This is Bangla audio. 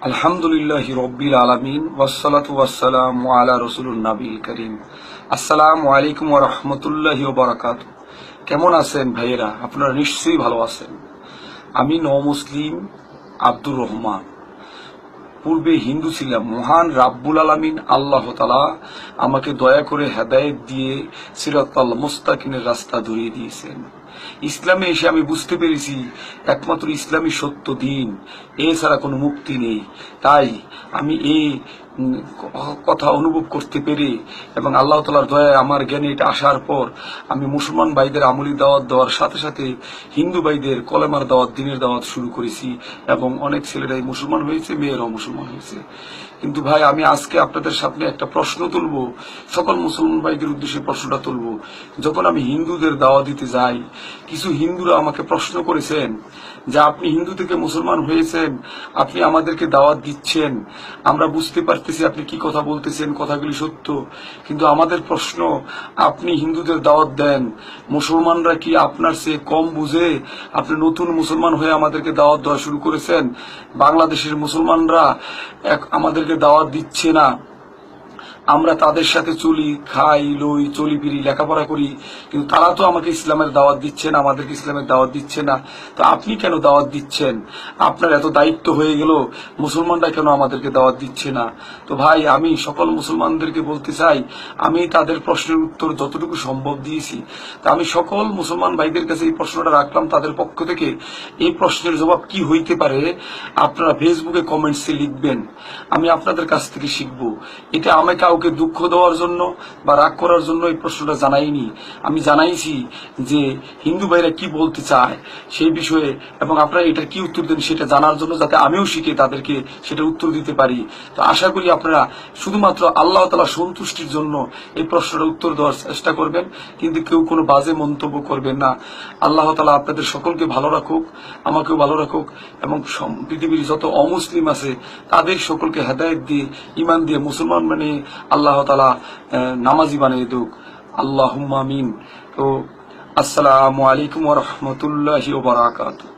আলহামদুলিল্লাহ রব্বিল আলমিন ওয়াসালাতু ওয়াসালাম আলা রসুলুল নাবিল করিম। আসসালামু আলাইকুম রাহমাতুল্লাহি কেমন আছেন ভাইয়েরা? আপনারা নিশ্চয়ই ভালো আছেন। আমি নমুসলিম আব্দুর রহমান। পূর্বে হিন্দু ছিলাম। মহান রাব্বুল আলামিন আল্লাহ তালা আমাকে দয়া করে হেদায়েত দিয়ে সিরাতাল মুস্তাকিনের রাস্তা ধরিয়ে দিয়েছেন। ইসলামে এসে আমি বুঝতে পেরেছি একমাত্র ইসলামী সত্য দিন। এছাড়া কোনো মুক্তি নেই। তাই আমি এই কথা অনুভব করতে পেরে এবং আল্লাহ তালার দয়ায় আমার জ্ঞানে এটা আসার পর আমি মুসলমান ভাইদের আমলি দাওয়াত দেওয়ার সাথে সাথে হিন্দু ভাইদের কলেমার দাওয়াত, দিনের দাওয়াত শুরু করেছি এবং অনেক ছেলেরাই মুসলমান হয়েছে, মেয়েরাও মুসলমান হয়েছে। কিন্তু ভাই, আমি আজকে আপনাদের সামনে একটা প্রশ্ন তুলবো। সকল মুসলমান ভাইদের উদ্দেশ্যে প্রশ্নটা তুলবো। যখন আমি হিন্দুদের দাওয়া দিতে যাই কিছু হিন্দুরা আমাকে প্রশ্ন করেছেন যে আপনি হিন্দু থেকে মুসলমান হয়েছেন, আপনি আমাদেরকে দাওয়াত দিচ্ছেন, আমরা বুঝতে পারতেছি আপনি কি কথা বলতেছেন, কথাগুলি সত্য, কিন্তু আমাদের প্রশ্ন, আপনি হিন্দুদের দাওয়াত দেন, মুসলমানরা কি আপনার চেয়ে কম বুঝে আপনি নতুন মুসলমান হয়ে আমাদেরকে দাওয়াত দেওয়া শুরু করেছেন? বাংলাদেশের মুসলমানরা এক আমাদেরকে দাওয়াত দিচ্ছে না। আমরা তাদের সাথে চলি, খাই, লই, চলি ফিরি, লেখাপড়া করি, কিন্তু তারা তো আমাকে ইসলামের দাওয়াত দিচ্ছে না আমাদেরকে ইসলামের দাওয়াত দিচ্ছে না। তো আপনি কেন দাওয়াত দিচ্ছেন? আপনার এত দায়িত্ব হয়ে গেল, মুসলমানরা কেন আমাদেরকে দাওয়াত দিচ্ছে না? তো ভাই, আমি সকল মুসলমানদেরকে বলতে চাই, আমি তাদের প্রশ্নের উত্তর যতটুকু সম্ভব দিয়েছি। তা আমি সকল মুসলমান ভাইদের কাছে এই প্রশ্নটা রাখলাম, তাদের পক্ষ থেকে। এই প্রশ্নের জবাব কি হইতে পারে? আপনারা ফেসবুকে কমেন্টসে লিখবেন। আমি আপনাদের কাছ থেকে শিখব। এটা আমি কাউকে দুঃখ দেওয়ার জন্য বা রাগ করার জন্য এই প্রশ্নটা জানাইনি। আমি জানাইছি যে হিন্দু ভাইরা কি বলতে চায় সেই বিষয়ে এবং আপনারা এটার কি উত্তর দেন সেটা জানার জন্য যাতে আমিও শিখে তাদেরকে সেটা উত্তর দিতে পারি। তো আশা করি আপনারা শুধুমাত্র আল্লাহ তালা সন্তুষ্টির জন্য এই প্রশ্নটা উত্তর দেওয়ার চেষ্টা করবেন, কিন্তু কেউ কোনো বাজে মন্তব্য করবেন না। আল্লাহ তালা আপনাদের সকলকে ভালো রাখুক, আমাকেও ভালো রাখুক এবং পৃথিবীর যত অমুসলিম আছে তাদের সকলকে হেদায়ত দিয়ে ইমান দিয়ে মুসলমান মানে আল্লাহ তালা নামাজি বানিয়ে দুক আল্লাহ আমিন। তো আসসালামু আলাইকুম রহমতুল্লাহি বারাকাতুহ।